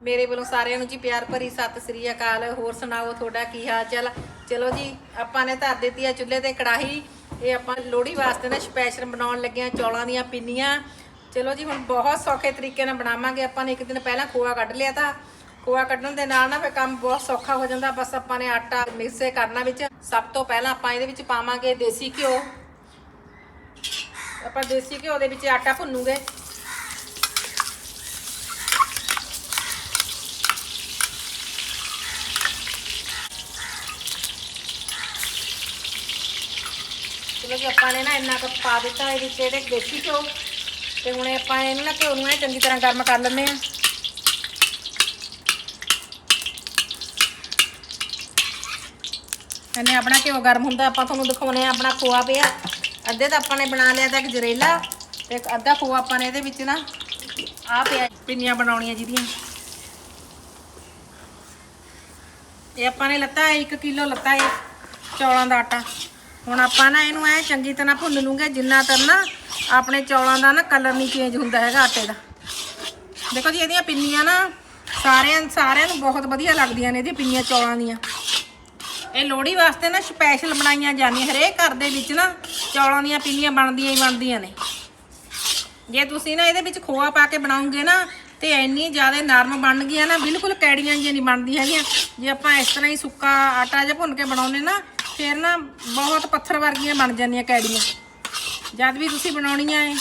ਮੇਰੇ ਵੱਲੋਂ ਸਾਰਿਆਂ ਨੂੰ ਜੀ ਪਿਆਰ ਭਰੀ ਸਤਿ ਸ੍ਰੀ ਅਕਾਲ। ਹੋਰ ਸੁਣਾਓ ਤੁਹਾਡਾ ਕੀ ਹਾਲ ਚਾਲ? ਚਲੋ ਜੀ, ਆਪਾਂ ਨੇ ਧਰ ਦਿੱਤੀ ਆ ਚੁੱਲ੍ਹੇ ਤੇ ਕੜਾਹੀ। ਇਹ ਆਪਾਂ ਲੋਹੜੀ ਵਾਸਤੇ ਨਾ ਸਪੈਸ਼ਲ ਬਣਾਉਣ ਲੱਗੇ ਆ, ਚੌਲਾਂ ਦੀਆਂ ਪਿੰਨੀਆਂ। ਚਲੋ ਜੀ, ਹੁਣ ਬਹੁਤ ਸੌਖੇ ਤਰੀਕੇ ਨਾਲ ਬਣਾਵਾਂਗੇ। ਆਪਾਂ ਨੇ ਇੱਕ ਦਿਨ ਪਹਿਲਾਂ ਖੋਆ ਕੱਢ ਲਿਆ ਤਾਂ। ਖੋਆ ਕੱਢਣ ਦੇ ਨਾਲ ਨਾ ਫਿਰ ਕੰਮ ਬਹੁਤ ਸੌਖਾ ਹੋ ਜਾਂਦਾ। ਬਸ ਆਪਾਂ ਨੇ ਆਟਾ ਮਿਕਸ ਕਰਨਾ ਵਿੱਚ। ਸਭ ਤੋਂ ਪਹਿਲਾਂ ਆਪਾਂ ਇਹਦੇ ਵਿੱਚ ਪਾਵਾਂਗੇ ਦੇਸੀ ਘਿਓ। ਆਪਾਂ ਦੇਸੀ ਘਿਓ ਦੇ ਵਿੱਚ ਆਟਾ ਭੁੰਨੂਗੇ। ਚਲੋ ਜੀ ਆਪਾਂ ਨੇ ਨਾ ਇੰਨਾ ਕੁ ਪਾ ਦਿੱਤਾ ਇਹਦੇ ਵਿੱਚ, ਇਹਦੇ ਦੇਸੀ ਘਿਓ। ਤੇ ਹੁਣ ਆਪਾਂ ਇਹਨੂੰ ਨਾ ਘਿਓ ਨੂੰ ਐ ਚੰਗੀ ਤਰ੍ਹਾਂ ਗਰਮ ਕਰ ਲੈਂਦੇ ਆ ਇਹਨੇ ਆਪਣਾ ਘਿਓ ਗਰਮ ਹੁੰਦਾ, ਆਪਾਂ ਤੁਹਾਨੂੰ ਦਿਖਾਉਨੇ ਆ ਆਪਣਾ ਖੋਆ ਪਿਆ। ਅੱਧੇ ਤਾਂ ਆਪਾਂ ਨੇ ਬਣਾ ਲਿਆ ਤਾਂ ਇੱਕ ਜਰੇਲਾ, ਤੇ ਇੱਕ ਅੱਧਾ ਖੋਆ ਆਪਾਂ ਨੇ ਇਹਦੇ ਵਿੱਚ ਨਾ ਆ ਪਿਆ, ਪਿੰਨੀਆਂ ਬਣਾਉਣੀਆਂ ਜਿਹਦੀਆਂ। ਇਹ ਆਪਾਂ ਨੇ ਲੱਤਾ 1 ਕਿਲੋ ਲੱਤਾ ਇਹ ਚੌਲਾਂ ਦਾ ਆਟਾ। ਹੁਣ ਆਪਾਂ ਨਾ ਇਹਨੂੰ ਐ ਚੰਗੀ ਤਰ੍ਹਾਂ ਭੁੰਨ ਲੂਗੇ, ਜਿੰਨਾ ਤਰ ਨਾ ਆਪਣੇ ਚੌਲਾਂ ਦਾ ਨਾ ਕਲਰ ਨਹੀਂ ਚੇਂਜ ਹੁੰਦਾ ਹੈਗਾ ਆਟੇ ਦਾ। ਦੇਖੋ ਜੀ, ਇਹਦੀਆਂ ਪਿੰਨੀਆਂ ਨਾ ਸਾਰਿਆਂ ਸਾਰਿਆਂ ਨੂੰ ਬਹੁਤ ਵਧੀਆ ਲੱਗਦੀਆਂ ਨੇ ਇਹਦੀਆਂ ਪਿੰਨੀਆਂ ਚੌਲਾਂ ਦੀਆਂ। ਇਹ ਲੋਹੜੀ ਵਾਸਤੇ ਨਾ ਸਪੈਸ਼ਲ ਬਣਾਈਆਂ ਜਾਂਦੀਆਂ, ਹਰੇਕ ਘਰ ਦੇ ਵਿੱਚ ਨਾ ਚੌਲਾਂ ਦੀਆਂ ਪਿੰਨੀਆਂ ਬਣਦੀਆਂ ਹੀ ਬਣਦੀਆਂ ਨੇ। ਜੇ ਤੁਸੀਂ ਨਾ ਇਹਦੇ ਵਿੱਚ ਖੋਆ ਪਾ ਕੇ ਬਣਾਉਂਗੇ ਨਾ, ਤੇ ਇੰਨੀ ਜ਼ਿਆਦਾ ਨਰਮ ਬਣ ਗਈਆਂ ਨਾ, ਬਿਲਕੁਲ ਕੈੜੀਆਂ ਜਿਹੀਆਂ ਨਹੀਂ ਬਣਦੀਆਂ ਹੈਗੀਆਂ। ਜੇ ਆਪਾਂ ਇਸ ਤਰ੍ਹਾਂ ਹੀ ਸੁੱਕਾ ਆਟਾ ਜਿਹਾ ਭੁੰਨ ਕੇ ਬਣਾਉਂਦੇ ਨਾ ਫਿਰ ਨਾ ਬਹੁਤ ਪੱਥਰ ਵਰਗੀਆਂ ਬਣ ਜਾਂਦੀਆਂ ਕੈੜੀਆਂ। ਜਦ ਵੀ ਤੁਸੀਂ ਬਣਾਉਣੀਆਂ ਏ,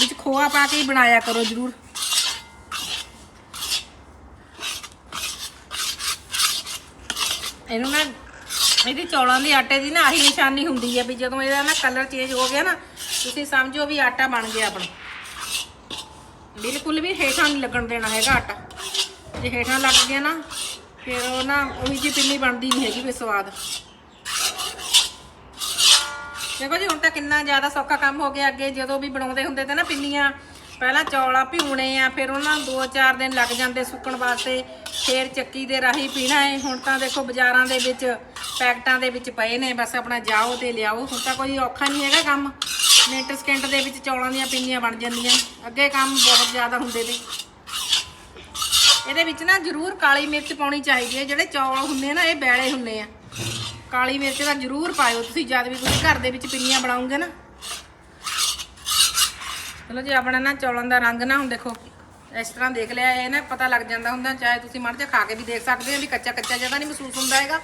ਵਿੱਚ ਖੋਆ ਪਾ ਕੇ ਹੀ ਬਣਾਇਆ ਕਰੋ ਜ਼ਰੂਰ। ਇਹਨੂੰ ਨਾ, ਇਹਦੀ ਚੌਲਾਂ ਦੇ ਆਟੇ ਦੀ ਨਾ ਆਹੀ ਨਿਸ਼ਾਨੀ ਹੁੰਦੀ ਹੈ ਵੀ ਜਦੋਂ ਇਹਦਾ ਨਾ ਕਲਰ ਚੇਂਜ ਹੋ ਗਿਆ ਨਾ, ਤੁਸੀਂ ਸਮਝੋ ਵੀ ਆਟਾ ਬਣ ਗਿਆ ਆਪਣਾ। ਬਿਲਕੁਲ ਵੀ ਹੇਠਾਂ ਨਹੀਂ ਲੱਗਣ ਦੇਣਾ ਹੈਗਾ ਆਟਾ। ਜੇ ਹੇਠਾਂ ਲੱਗ ਗਿਆ ਨਾ, ਫਿਰ ਉਹ ਨਾ ਉਹੀ ਜੀ ਪਿੰਨੀ ਬਣਦੀ ਨਹੀਂ ਹੈਗੀ ਵੀ ਸਵਾਦ। ਦੇਖੋ ਜੀ, ਹੁਣ ਤਾਂ ਕਿੰਨਾ ਜ਼ਿਆਦਾ ਸੌਖਾ ਕੰਮ ਹੋ ਗਿਆ ਅੱਗੇ, ਜਦੋਂ ਵੀ ਬਣਾਉਂਦੇ ਹੁੰਦੇ ਤੇ ਨਾ ਪਿੰਨੀਆਂ, ਪਹਿਲਾਂ ਚੌਲਾ ਭਿਉਣੇ ਆ, ਫਿਰ ਉਹਨਾਂ ਨੂੰ 2-4 ਦਿਨ ਲੱਗ ਜਾਂਦੇ ਸੁੱਕਣ ਵਾਸਤੇ, ਫਿਰ ਚੱਕੀ ਦੇ ਰਾਹੀਂ ਪੀਣਾ ਹੈ ਹੁਣ ਤਾਂ ਦੇਖੋ ਬਾਜ਼ਾਰਾਂ ਦੇ ਵਿੱਚ ਪੈਕਟਾਂ ਦੇ ਵਿੱਚ ਪਏ ਨੇ, ਬਸ ਆਪਣਾ ਜਾਓ ਤੇ ਲਿਆਓ। ਹੁਣ ਤਾਂ ਕੋਈ ਔਖਾ ਨਹੀਂ ਹੈਗਾ ਕੰਮ। ਮਿੰਟ ਸਕਿੰਟ ਦੇ ਵਿੱਚ ਚੌਲਾਂ ਦੀਆਂ ਪਿੰਨੀਆਂ ਬਣ ਜਾਂਦੀਆਂ। ਅੱਗੇ ਕੰਮ ਬਹੁਤ ਜ਼ਿਆਦਾ ਹੁੰਦੇ ਨੇ। ਇਹਦੇ ਵਿੱਚ ਨਾ ਜ਼ਰੂਰ ਕਾਲੀ ਮਿਰਚ ਪਾਉਣੀ ਚਾਹੀਦੀ ਹੈ। ਜਿਹੜੇ ਚੌਲ ਹੁੰਦੇ ਆ ਨਾ, ਇਹ ਬੈਲੇ ਹੁੰਦੇ ਆ। ਕਾਲੀ ਮਿਰਚ ਦਾ ਜ਼ਰੂਰ ਪਾਇਓ। ਤੁਸੀਂ ਜਦ ਵੀ ਤੁਸੀਂ ਘਰ ਦੇ ਵਿੱਚ ਪਿੰਨੀਆਂ ਬਣਾਉਂਗੇ ਨਾ। ਚਲੋ ਜੀ ਆਪਣਾ ਨਾ ਚੌਲਾਂ ਦਾ ਰੰਗ ਨਾ ਹੁਣ ਦੇਖੋ, ਇਸ ਤਰ੍ਹਾਂ ਦੇਖ ਲਿਆ, ਇਹ ਨਾ ਪਤਾ ਲੱਗ ਜਾਂਦਾ ਹੁੰਦਾ, ਚਾਹੇ ਤੁਸੀਂ ਮੜ ਜਾ ਖਾ ਕੇ ਵੀ ਦੇਖ ਸਕਦੇ ਹੋ ਵੀ ਕੱਚਾ ਕੱਚਾ ਜਿਹਾ ਨਹੀਂ ਮਹਿਸੂਸ ਹੁੰਦਾ ਹੈਗਾ।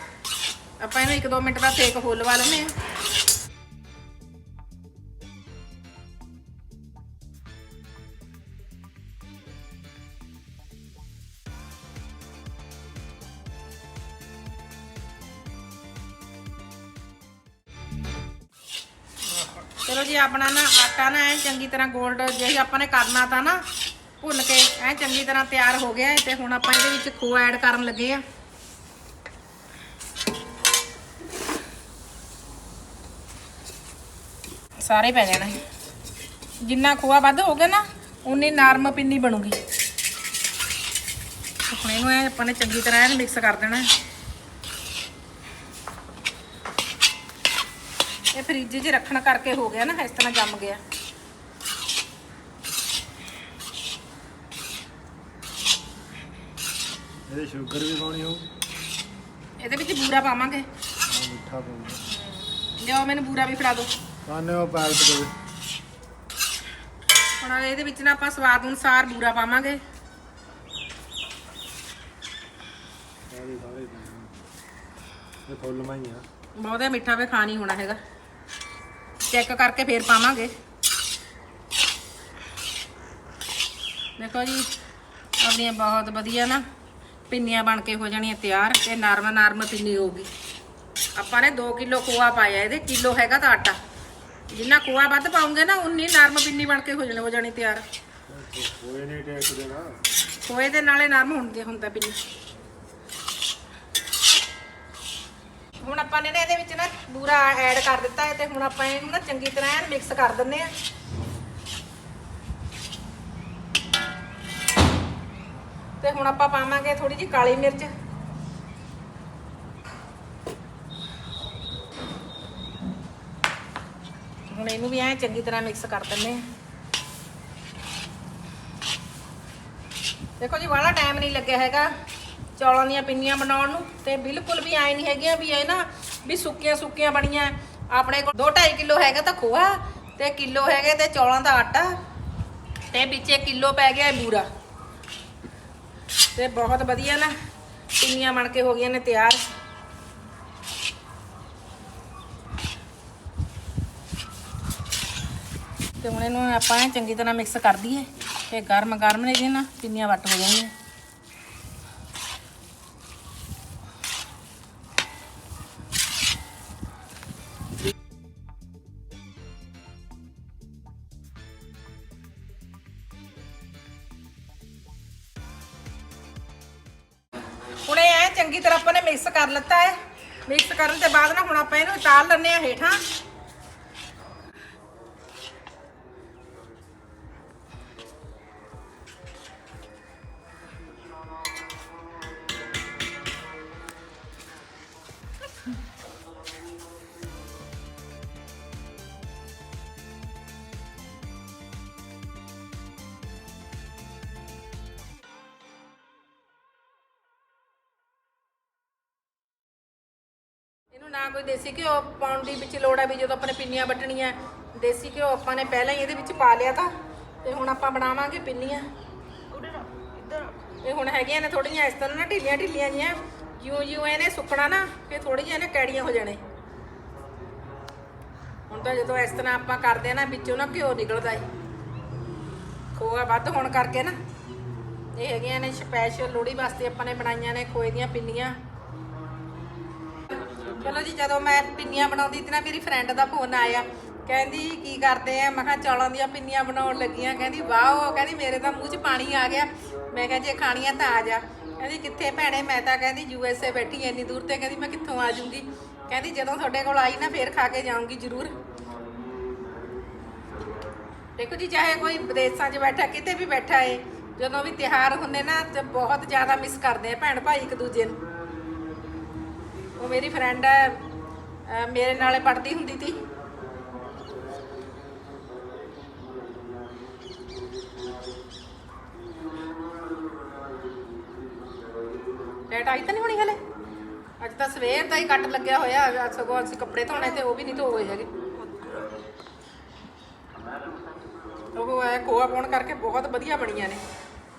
ਆਪਾਂ ਇਹਨੂੰ 1-2 ਮਿੰਟ ਦਾ ਸੇਕ ਹੋ ਲਵਾ ਲੈਂਦੇ ਆ ਚਲੋ ਜੀ, ਆਪਣਾ ਨਾ ਆਟਾ ਨਾ ਐ ਚੰਗੀ ਤਰ੍ਹਾਂ 골ਡ ਜੇ ਆਪਾਂ ਨੇ ਕਰਨਾ ਤਾਂ ਨਾ ਭੁੰਨ ਕੇ ਐ ਚੰਗੀ ਤਰ੍ਹਾਂ ਤਿਆਰ ਹੋ ਗਿਆ ਹੈ ਤੇ ਹੁਣ ਆਪਾਂ ਇਹਦੇ ਵਿੱਚ ਖੋਆ ਐਡ ਕਰਨ ਲੱਗੇ ਆ ਸਾਰੇ ਪੈ ਜਾਣਾ। ਜਿੰਨਾ ਖੋਆ ਵੱਧ ਹੋ ਨਾ ਉਨੀ ਨਰਮ ਪਿੰਨੀ ਬਣੂਗੀ। ਹੁਣ ਇਹਨੂੰ ਐ ਆਪਾਂ ਨੇ ਚੰਗੀ ਤਰ੍ਹਾਂ ਐਨ ਮਿਕਸ ਕਰ ਦੇਣਾ ਹੈ। ਇਹ ਫ੍ਰਿਜ 'ਚ ਰੱਖਣ ਕਰਕੇ ਹੋ ਗਿਆ ਨਾ ਇਸ ਤਰ੍ਹਾਂ ਜੰਮ ਗਿਆ। ਇਹਦੇ ਸ਼ੂਗਰ ਵੀ ਪਾਉਣੀ ਹੋਊ। ਇਹਦੇ ਵਿੱਚ ਬੂਰਾ ਪਾਵਾਂਗੇ। ਮਿੱਠਾ ਪਾਉਂਦਾ ਲਿਆਓ ਮੈਨੂੰ ਬੂਰਾ ਵੀ ਫੜਾ ਦਿਓ। ਕਾਨੇ ਉਹ ਪੈਕਟ ਦੇ ਹੁਣ ਇਹਦੇ ਵਿੱਚ ਨਾ ਆਪਾਂ ਸਵਾਦ ਅਨੁਸਾਰ ਬੂਰਾ ਪਾਵਾਂਗੇ। ਪਾਉਣੇ। ਇਹ ਫੁੱਲ ਬਹੁਤਾ ਮਿੱਠਾ ਵੀ ਖਾ ਨਹੀਂ ਹੋਣਾ ਹੈਗਾ। ਚੈੱਕ ਕਰਕੇ ਫੇਰ ਪਾਵਾਂਗੇ। ਦੇਖੋ ਜੀ ਆਪਣੀਆਂ ਬਹੁਤ ਵਧੀਆ ਨਾ ਪਿੰਨੀਆਂ ਬਣ ਕੇ ਹੋ ਜਾਣੀਆਂ ਤਿਆਰ ਤੇ ਨਰਮ ਨਰਮ ਪਿੰਨੀ ਹੋਊਗੀ। ਆਪਾਂ ਨੇ 2 ਕਿਲੋ ਖੋਆ ਪਾਇਆ ਇਹਦੇ ਕਿਲੋ ਹੈਗਾ ਤਾਂ ਆਟਾ। ਜਿੰਨਾ ਖੋਆ ਵੱਧ ਪਾਉਂਗੇ ਨਾ ਉਨੀ ਨਰਮ ਪਿੰਨੀ ਬਣ ਕੇ ਹੋ ਜਾਣੀ ਹੋ ਜਾਣੀ ਤਿਆਰ। ਕੋਈ ਨਹੀਂ ਟੇਕ ਦੇਣਾ। ਖੋਏ ਦੇ ਨਾਲੇ ਨਰਮ ਹੁੰਦੇ ਹੁੰਦਾ ਪਿੰਨੀ। ਹੁਣ ਆਪਾਂ ਨੇ ਨਾ ਇਹਦੇ ਵਿੱਚ ਨਾ ਬੂਰਾ ਐਡ ਕਰ ਦਿੱਤਾ ਹੈ ਤੇ ਹੁਣ ਆਪਾਂ ਇਹਨੂੰ ਨਾ ਚੰਗੀ ਤਰ੍ਹਾਂ ਐਨ ਮਿਕਸ ਕਰ ਦਿੰਨੇ ਆ ਤੇ ਹੁਣ ਆਪਾਂ ਪਾਵਾਂਗੇ ਥੋੜੀ ਜਿਹੀ ਕਾਲੀ ਮਿਰਚ। ਹੁਣ ਇਹਨੂੰ ਵੀ ਐ ਚੰਗੀ ਤਰ੍ਹਾਂ ਮਿਕਸ ਕਰ ਦਿੰਨੇ ਆ ਦੇਖੋ ਜੀ, ਵਾਲਾ ਟਾਈਮ ਨਹੀਂ ਲੱਗਿਆ ਹੈਗਾ। ਚੌਲਾਂ ਦੀਆਂ ਪਿੰਨੀਆਂ ਬਣਾਉਣ ਨੂੰ ਤੇ ਬਿਲਕੁਲ ਵੀ ਐ ਨਹੀਂ ਹੈਗੀਆਂ ਵੀ ਇਹ ਨਾ ਵੀ ਸੁੱਕੀਆਂ ਸੁੱਕੀਆਂ ਬਣੀਆਂ। ਆਪਣੇ ਕੋਲ 2.5 ਕਿਲੋ ਹੈਗਾ ਤਾਂ ਖੋਆ ਤੇ ਕਿਲੋ ਹੈਗੇ ਤੇ ਚੌਲਾਂ ਦਾ ਆਟਾ ਤੇ ਵਿੱਚੇ ਕਿਲੋ ਪੈ ਗਿਆ ਬੂਰਾ। ਤੇ ਬਹੁਤ ਵਧੀਆ ਨਾ ਪਿੰਨੀਆਂ ਬਣ ਕੇ ਹੋ ਗਈਆਂ ਨੇ ਤਿਆਰ। ਤੇ ਹੁਣ ਇਹਨੂੰ ਆਪਾਂ ਚੰਗੀ ਤਰ੍ਹਾਂ ਮਿਕਸ ਕਰ ਦਈਏ ਤੇ ਗਰਮ ਗਰਮ ਨੇ ਜੀ ਨਾ ਪਿੰਨੀਆਂ ਵੱਟ ਹੋ ਜਾਣਗੀਆਂ ਚੰਗੀ ਤਰ੍ਹਾਂ ਆਪਾਂ ਨੇ ਮਿਕਸ ਕਰ ਲਿੱਤਾ ਹੈ। ਮਿਕਸ ਕਰਨ ਤੇ ਬਾਅਦ ਨਾ ਹੁਣ ਆਪਾਂ ਇਹਨੂੰ ਉਤਾਰ ਲੈਣੇ ਆ ਹੇਠਾਂ। ਨਾ ਕੋਈ ਦੇਸੀ ਘਿਓ ਪਾਉਣ ਦੀ ਵਿੱਚ ਲੋੜ ਹੈ ਵੀ ਜਦੋਂ ਆਪਣੇ ਪਿੰਨੀਆਂ ਵੱਟਣੀਆਂ, ਦੇਸੀ ਘਿਓ ਆਪਾਂ ਨੇ ਪਹਿਲਾਂ ਹੀ ਇਹਦੇ ਵਿੱਚ ਪਾ ਲਿਆ ਤਾਂ, ਤੇ ਹੁਣ ਆਪਾਂ ਬਣਾਵਾਂਗੇ ਪਿੰਨੀਆਂ। ਇਹ ਹੁਣ ਹੈਗੀਆਂ ਨੇ ਥੋੜੀਆਂ ਇਸ ਤਰ੍ਹਾਂ ਨਾ ਢਿੱਲੀਆਂ ਢਿੱਲੀਆਂ ਜੀਆਂ ਜਿਉਂ ਜਿਉਂ ਇਹਨੇ ਸੁੱਕਣਾ ਨਾ, ਫਿਰ ਥੋੜੀ ਜਿਹੀਆਂ ਨੇ ਕੈੜੀਆਂ ਹੋ ਜਾਣੇ। ਹੁਣ ਤਾਂ ਜਦੋਂ ਇਸ ਤਰ੍ਹਾਂ ਆਪਾਂ ਕਰਦੇ ਆ ਨਾ, ਵਿੱਚੋਂ ਨਾ ਘਿਓ ਨਿਕਲਦਾ ਏ ਖੋਆ ਵੱਧ ਹੋਣ ਕਰਕੇ ਨਾ, ਇਹ ਹੈਗੀਆਂ ਨੇ ਸਪੈਸ਼ਲ ਲੋਹੜੀ ਵਾਸਤੇ ਆਪਾਂ ਨੇ ਬਣਾਈਆਂ ਨੇ ਖੋਏ ਦੀਆਂ ਪਿੰਨੀਆਂ। ਚਲੋ ਜੀ, ਜਦੋਂ ਮੈਂ ਪਿੰਨੀਆਂ ਬਣਾਉਂਦੀ ਤੇ ਨਾ ਮੇਰੀ ਫਰੈਂਡ ਦਾ ਫੋਨ ਆਇਆ, ਕਹਿੰਦੀ, ਕੀ ਕਰਦੇ ਆ ਮੈਂ ਕਿਹਾ, ਚੌਲਾਂ ਦੀਆਂ ਪਿੰਨੀਆਂ ਬਣਾਉਣ ਲੱਗੀਆਂ। ਕਹਿੰਦੀ, ਵਾਓ। ਕਹਿੰਦੀ, ਮੇਰੇ ਤਾਂ ਮੂੰਹ 'ਚ ਪਾਣੀ ਆ ਗਿਆ। ਮੈਂ ਕਿਹਾ, ਜੇ ਖਾਣੀਆਂ ਤਾਂ ਆ ਜਾ। ਕਹਿੰਦੀ, ਕਿੱਥੇ ਭੈਣੇ? ਮੈਂ ਤਾਂ ਕਹਿੰਦੀ, ਯੂ ਐਸ ਏ ਬੈਠੀ ਐ, ਇੰਨੀ ਦੂਰ ਤੇ। ਕਹਿੰਦੀ, ਮੈਂ ਕਿੱਥੋਂ ਆ ਜੂੰਗੀ? ਕਹਿੰਦੀ, ਜਦੋਂ ਤੁਹਾਡੇ ਕੋਲ ਆਈ ਨਾ, ਫੇਰ ਖਾ ਕੇ ਜਾਊਂਗੀ ਜ਼ਰੂਰ। ਦੇਖੋ ਜੀ, ਚਾਹੇ ਕੋਈ ਵਿਦੇਸ਼ਾਂ 'ਚ ਬੈਠਾ, ਕਿਤੇ ਵੀ ਬੈਠਾ ਏ, ਜਦੋਂ ਵੀ ਤਿਹਾਰ ਹੁੰਦੇ ਨਾ, ਤੇ ਬਹੁਤ ਜ਼ਿਆਦਾ ਮਿਸ ਕਰਦੇ ਆ ਭੈਣ ਭਾਈ ਇੱਕ ਦੂਜੇ ਨੂੰ। ਉਹ ਮੇਰੀ ਫਰੈਂਡ ਹੈ ਮੇਰੇ ਨਾਲੇ ਪੜ੍ਹਦੀ ਹੁੰਦੀ ਸੀ। ਲੈਟ ਆਈ ਤਾਂ ਨਹੀਂ ਹੋਣੀ ਹਲੇ? ਅੱਜ ਤਾਂ ਸਵੇਰ ਦਾ ਹੀ ਕੱਟ ਲੱਗਿਆ ਹੋਇਆ, ਅੱਜ ਸਗੋਂ ਅਸੀਂ ਕੱਪੜੇ ਧੋਣੇ ਤੇ ਉਹ ਵੀ ਨਹੀਂ ਧੋ ਹੋਏ ਹੈਗੇ। ਉਹ ਹੈ ਖੋਆ ਪਾਉਣ ਕਰਕੇ ਬਹੁਤ ਵਧੀਆ ਬਣੀਆਂ ਨੇ।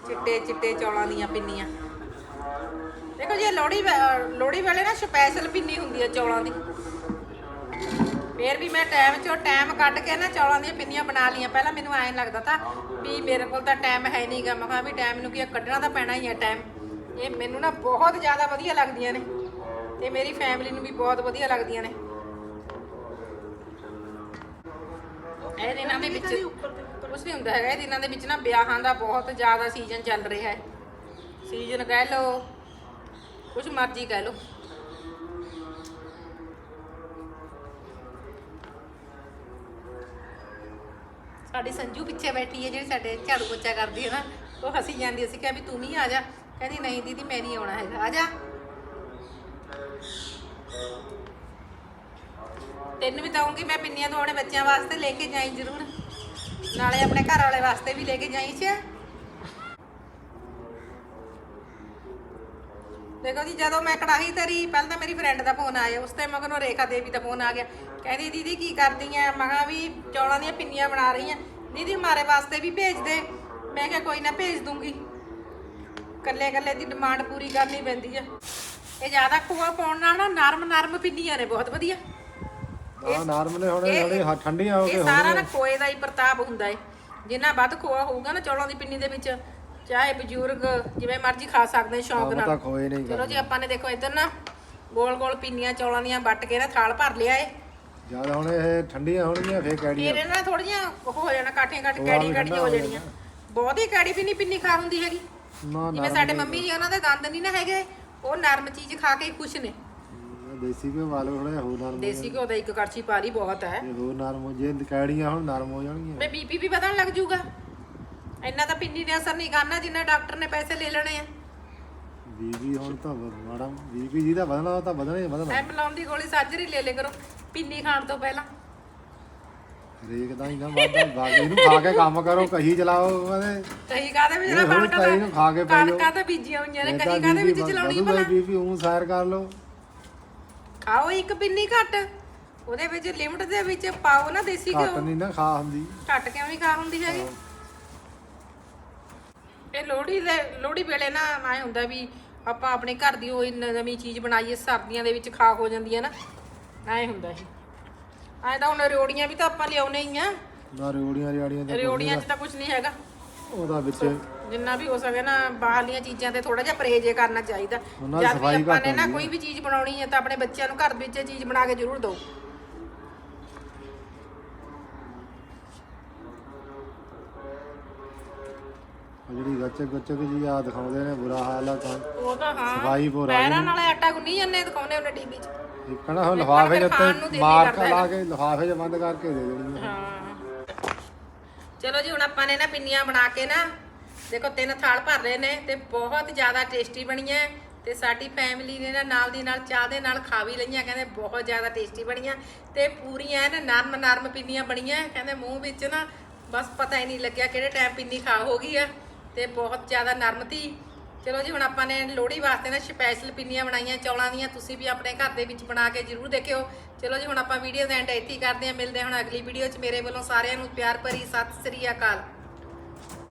ਚਿੱਟੇ ਚਿੱਟੇ ਚੌਲਾਂ ਦੀਆਂ ਪਿੰਨੀਆਂ। ਦੇਖੋ ਜੀ, ਇਹ ਲੋਹੜੀ ਵੇ- ਲੋਹੜੀ ਵੇਲੇ ਨਾ ਸਪੈਸ਼ਲ ਪਿੰਨੀ ਹੁੰਦੀ ਹੈ ਚੌਲਾਂ ਦੀ। ਫੇਰ ਵੀ ਮੈਂ ਟਾਈਮ ਚੋਂ ਟਾਈਮ ਕੱਢ ਕੇ ਨਾ ਚੌਲਾਂ ਦੀਆਂ ਪਿੰਨੀਆਂ ਬਣਾ ਲਈਆਂ। ਪਹਿਲਾਂ ਮੈਨੂੰ ਐਂ ਲੱਗਦਾ ਤਾਂ ਵੀ ਮੇਰੇ ਕੋਲ ਤਾਂ ਟਾਈਮ ਹੈ ਨਹੀਂਗਾ ਮੈਂ ਕਿਹਾ ਵੀ ਟਾਈਮ ਨੂੰ ਕੀ ਕੱਢਣਾ ਤਾਂ ਪੈਣਾ ਹੀ ਹੈ ਟਾਈਮ ਇਹ ਮੈਨੂੰ ਨਾ ਬਹੁਤ ਜ਼ਿਆਦਾ ਵਧੀਆ ਲੱਗਦੀਆਂ ਨੇ ਤੇ ਮੇਰੀ ਫੈਮਿਲੀ ਨੂੰ ਵੀ ਬਹੁਤ ਵਧੀਆ ਲੱਗਦੀਆਂ ਨੇ। ਇਹ ਦਿਨਾਂ ਦੇ ਵਿੱਚ ਕੁਝ ਨਹੀਂ ਹੁੰਦਾ ਹੈਗਾ। ਇਹ ਦਿਨਾਂ ਦੇ ਵਿੱਚ ਨਾ ਵਿਆਹਾਂ ਦਾ ਬਹੁਤ ਜ਼ਿਆਦਾ ਸੀਜ਼ਨ ਚੱਲ ਰਿਹਾ ਹੈ। ਸੀਜ਼ਨ ਕਹਿ ਲਓ ਕੁਝ ਮਰਜ਼ੀ ਕਹਿ ਲਓ। ਸਾਡੀ ਸੰਜੂ ਪਿੱਛੇ ਬੈਠੀ ਹੈ, ਜਿਹੜੀ ਸਾਡੇ ਝਾੜੂ ਪੋਚਾ ਕਰਦੀ ਹੈ ਨਾ, ਉਹ ਹੱਸੀ ਜਾਂਦੀ ਅਸੀਂ ਕਿਹਾ ਵੀ ਤੂੰ ਵੀ ਆ ਜਾ। ਕਹਿੰਦੀ, ਨਹੀਂ ਦੀਦੀ, ਮੈਂ ਨਹੀਂ ਆਉਣਾ ਹੈਗਾ। ਆ ਜਾ। ਤੈਨੂੰ ਵੀ ਦਊਂਗੀ ਮੈਂ ਪਿੰਨੀਆਂ ਤੋਂ ਆਪਣੇ ਬੱਚਿਆਂ ਵਾਸਤੇ ਲੈ ਕੇ ਜਾਈ ਜ਼ਰੂਰ। ਨਾਲੇ ਆਪਣੇ ਘਰ ਵਾਲੇ ਵਾਸਤੇ ਵੀ ਲੈ ਕੇ ਜਾਈ ਛੇ ਦੇਖੋ ਜੀ ਜਦੋਂ ਮੈਂ ਕੜਾਹੀ ਧਰੀ ਪਹਿਲਾਂ ਤਾਂ ਮੇਰੀ ਫਰੈਂਡ ਦਾ ਫੋਨ ਆਇਆ ਉਸ ਤੇ ਮਗਰੋਂ ਰੇਖਾ ਦੇਵੀ ਦਾ ਫੋਨ ਆ ਗਿਆ। ਕਹਿੰਦੀ ਦੀਦੀ ਕੀ ਕਰਦੀ ਐ ਮੈਂ ਕਿਹਾ ਵੀ ਚੌਲਾਂ ਦੀਆਂ ਪਿੰਨੀਆਂ ਬਣਾ ਰਹੀ ਆ ਦੀਦੀ ਹਮਾਰੇ ਵਾਸਤੇ ਵੀ ਭੇਜ ਦੇ। ਮੈਂ ਕਿਹਾ ਕੋਈ ਨਾ ਭੇਜ ਦੂੰਗੀ। ਕੱਲੇ ਕੱਲੇ ਦੀ ਡਿਮਾਂਡ ਪੂਰੀ ਕਰਨੀ ਪੈਂਦੀ ਆ। ਇਹ ਜ਼ਿਆਦਾ ਖੋਆ ਪਾਉਣ ਨਾਲ ਨਾ ਨਰਮ ਨਰਮ ਪਿੰਨੀਆਂ ਨੇ ਬਹੁਤ ਵਧੀਆ। ਆ ਨਾਰਮਲ ਹੁਣ ਇਹ- ਥੋੜੀ ਠੰਡੀਆਂ ਹੋ ਕੇ ਇਹ ਸਾਰਾ ਨਾ ਖੋਏ ਦਾ ਹੀ ਪ੍ਰਤਾਪ ਹੁੰਦਾ ਏ। ਜਿੰਨਾ ਵੱਧ ਖੋਆ ਹੋਊਗਾ ਨਾ ਚੌਲਾਂ ਦੀ ਪਿੰਨੀ ਦੇ ਵਿੱਚ ਚਾਹੇ ਬਜ਼ੁਰਗ ਜਿਵੇਂ ਮਰਜ਼ੀ ਖਾ ਸਕਦੇ ਨੇ ਸ਼ੌਂਕ ਨਾਲ। ਖੋਏ ਨਹੀਂ ਚਲੋ ਜੀ ਆਪਾਂ ਨੇ ਦੇਖੋ ਇੱਧਰ ਨਾ ਗੋਲ ਗੋਲ ਪਿੰਨੀਆਂ ਚੌਲਾਂ ਦੀਆਂ ਵੱਟ ਕੇ ਨਾ ਥਾਲ ਭਰ ਲਿਆ ਏ। ਜਦ ਹੁਣ ਇਹ ਠੰਡੀਆਂ ਹੋਣਗੀਆਂ ਫੇਰ ਕੈੜੀਆਂ। ਫਿਰ ਇਹਨਾਂ ਨਾਲ ਥੋੜੀਆਂ ਉਹ ਹੋ ਜਾਣਾ ਕਾਠੀਆਂ ਕਾਠ ਕੈੜੀ ਕੈੜੀ ਹੋ ਜਾਣੀਆਂ। ਬਹੁਤ ਹੀ ਕੈੜੀ ਵੀ ਨਹੀਂ ਪਿੰਨੀ ਖਾ ਹੁੰਦੀ ਹੈਗੀ। ਨਾ ਜਿਵੇਂ ਸਾਡੇ ਮੰਮੀ ਜੀ ਉਹਨਾਂ ਦੇ ਦੰਦ ਨਹੀਂ ਨਾ ਹੈਗੇ। ਉਹ ਨਰਮ ਚੀਜ਼ ਖਾ ਕੇ ਖੁਸ਼ ਨੇ। ਦੇਸੀ ਘਿਓ ਵਾਲੋ ਥੋੜਾ ਹੋਰ ਨਰਮ ਦੇਸੀ ਘਿਓ ਦਾ ਇੱਕ ਕੜਛੀ ਪਾਰੀ ਬਹੁਤ ਹੈ। ਇਹ ਹੋਰ ਨਰਮ ਹੋ ਜੇ ਕੈੜੀਆਂ ਹੁਣ ਨਰਮ ਹੋ ਜਾਣਗੀਆਂ। ਬੀਪੀ ਵੀ ਵਧਣ ਲੱਗ ਜਾਊਗਾ ਇੰਨਾ ਤਾਂ ਪਿੰਨੀ ਨੇ ਅਸਰ ਨਹੀਂ ਕਰਨਾ ਜਿੰਨਾ ਡਾਕਟਰ ਨੇ ਪੈਸੇ ਲੈ ਲੈਣੇ ਆ। ਬੀਬੀ ਹੁਣ ਤਾਂ ਮਾੜਾ ਬੀਬੀ ਜੀ ਦਾ ਵਧਣਾ ਤਾਂ ਵਧਣਾ ਹੀ ਵਧਣਾ। ਐਮ ਲਾਉਣ ਦੀ ਗੋਲੀ ਸਾਜਰੀ ਲੈ ਲੈ ਕਰੋ ਪਿੰਨੀ ਖਾਣ ਤੋਂ ਪਹਿਲਾਂ। ਰੇਕ ਦਾ ਹੀ ਨਾ ਵਾਦਾ ਬਾਗੀ ਨੂੰ ਖਾ ਕੇ ਕੰਮ ਕਰੋ ਕਹੀ ਚਲਾਓ ਉਹਦੇ। ਕਹੀ ਕਾਦੇ ਵਿੱਚ ਨਾ ਇਹ ਹੁਣ ਕਣਕਾਂ ਕਹੀ ਨੂੰ ਖਾ ਕੇ ਪਈਓ ਕਣਕਾਂ ਤਾਂ ਬੀਜੀਆਂ ਹੋਈਆਂ ਨੇ ਕਹੀ ਕਾਦੇ ਵਿੱਚ ਚਲਾਉਣੀ ਭਲਾ। ਬੀਬੀ ਉਹ ਸੈਰ ਕਰ ਲਓ। ਖਾਓ ਇੱਕ ਪਿੰਨੀ ਘੱਟ। ਉਹਦੇ ਵਿੱਚ ਲਿਮਟ ਦੇ ਵਿੱਚ ਪਾਓ ਨਾ ਦੇਸੀ ਘੱਟ ਘਿਓ ਨਹੀਂ ਨਾ ਖਾ ਹੁੰਦੀ। ਘੱਟ ਕਿਉਂ ਨਹੀਂ ਖਾ ਹੁੰਦੀ ਹੈਗੀ? ਇਹ ਲੋਹੜੀ ਦੇ ਲੋਹੜੀ ਵੇਲੇ ਨਾ ਐ ਹੁੰਦਾ ਵੀ ਆਪਾਂ ਆਪਣੇ ਘਰ ਦੀ ਉਹ ਨਵੀਂ ਚੀਜ਼ ਬਣਾਈਏ ਸਰਦੀਆਂ ਦੇ ਵਿੱਚ ਖਾ ਹੋ ਜਾਂਦੀ ਹੈ ਨਾ ਐ ਹੁੰਦਾ ਇਹ। ਐ ਤਾਂ ਹੁਣ ਰਿਓੜੀਆਂ ਵੀ ਤਾਂ ਆਪਾਂ ਲਿਆਉਣੇ ਹੀ ਆ। ਨਾ ਰਿਓੜੀਆਂ ਰਿਆੜੀਆਂ ਤੇ ਰਿਓੜੀਆਂ 'ਚ ਤਾਂ ਕੁਝ ਨਹੀਂ ਹੈਗਾ। ਉਹਦਾ ਵਿੱਚ ਜਿੰਨਾ ਵੀ ਹੋ ਸਕੇ ਨਾ ਬਾਹਰਲੀਆਂ ਚੀਜ਼ਾਂ ਤੇ ਥੋੜਾ ਜਿਹਾ ਪਰਹੇਜ਼ ਕਰਨਾ ਚਾਹੀਦਾ। ਜਦ ਵੀ ਆਪਾਂ ਨੇ ਨਾ ਕੋਈ ਵੀ ਚੀਜ਼ ਬਣਾਉਣੀ ਹੈ ਤਾਂ ਆਪਣੇ ਬੱਚਿਆਂ ਨੂੰ ਘਰ ਵਿੱਚ ਇਹ ਚੀਜ਼ ਬਣਾ ਕੇ ਜ਼ਰੂਰ ਦਿਓ। ਉਹ ਜਿਹੜੀ ਗੱਚਕ ਗੱਚਕ ਜੀ ਆ ਦਿਖਾਉਂਦੇ ਨੇ ਬੁਰਾ ਹਾਲ ਆ ਤਾਂ। ਉਹ ਤਾਂ ਹਾਂ। ਸਫ਼ਾਈ ਪੂਰਾ ਪੈਰਾਂ ਨਾਲ ਆਟਾ ਗੁੰਨੀ ਜਾਂਦੇ ਦਿਖਾਉਂਦੇ ਉਹਨੇ ਟੀਵੀ 'ਚ। ਇੱਕਣਾ ਉਹ ਲਿਫਾਫੇ ਦੇ ਖਾਣ ਨੂੰ ਉੱਤੇ ਦਿਲ ਨੀ ਮਾਰਕਾ ਕਰਦਾ ਲਾ ਕੇ ਲਿਫਾਫੇ 'ਚ ਬੰਦ ਕਰਕੇ ਦੇ ਦੇਣੀ ਆ। ਹਾਂ। ਚਲੋ ਜੀ ਹੁਣ ਆਪਾਂ ਨੇ ਨਾ ਪਿੰਨੀਆਂ ਬਣਾ ਕੇ ਨਾ ਦੇਖੋ ਤਿੰਨ ਥਾਲ ਭਰ ਲਏ ਨੇ ਤੇ ਬਹੁਤ ਜ਼ਿਆਦਾ ਟੇਸਟੀ ਬਣੀਆਂ ਤੇ ਸਾਡੀ ਫੈਮਿਲੀ ਨੇ ਨਾ ਨਾਲ ਦੀ ਨਾਲ ਚਾਹ ਦੇ ਨਾਲ ਖਾ ਵੀ ਲਈਆਂ ਕਹਿੰਦੇ ਬਹੁਤ ਜ਼ਿਆਦਾ ਟੇਸਟੀ ਬਣੀਆਂ। ਤੇ ਪੂਰੀਆਂ ਐਨ ਨਰਮ ਨਰਮ ਪਿੰਨੀਆਂ ਬਣੀਆਂ ਕਹਿੰਦੇ ਮੂੰਹ ਵਿੱਚ ਨਾ ਬਸ ਪਤਾ ਹੀ ਨਹੀਂ ਲੱਗਿਆ ਕਿਹੜੇ ਟਾਈਮ ਪਿੰਨੀ ਖਾ ਹੋ ਗਈ ਆ। ਤੇ ਬਹੁਤ ਜ਼ਿਆਦਾ ਨਰਮ ਤੀ ਚਲੋ ਜੀ, ਹੁਣ ਆਪਾਂ ਨੇ ਲੋਹੜੀ ਵਾਸਤੇ ਨਾ ਸਪੈਸ਼ਲ ਪਿੰਨੀਆਂ ਬਣਾਈਆਂ, ਚੌਲਾਂ ਦੀਆਂ, ਤੁਸੀਂ ਵੀ ਆਪਣੇ ਘਰ ਦੇ ਵਿੱਚ ਬਣਾ ਕੇ ਜਰੂਰ ਦੇਖਿਓ। ਚਲੋ ਜੀ, ਹੁਣ ਆਪਾਂ ਵੀਡੀਓ ਦਾ ਐਂਡ ਇੱਥੇ ਹੀ ਕਰਦੇ ਹਾਂ। ਮਿਲਦੇ ਹਾਂ ਹੁਣ ਅਗਲੀ ਵੀਡੀਓ 'ਚ। ਮੇਰੇ ਵੱਲੋਂ ਸਾਰਿਆਂ ਨੂੰ ਪਿਆਰ ਭਰੀ ਸਤਿ ਸ੍ਰੀ ਅਕਾਲ।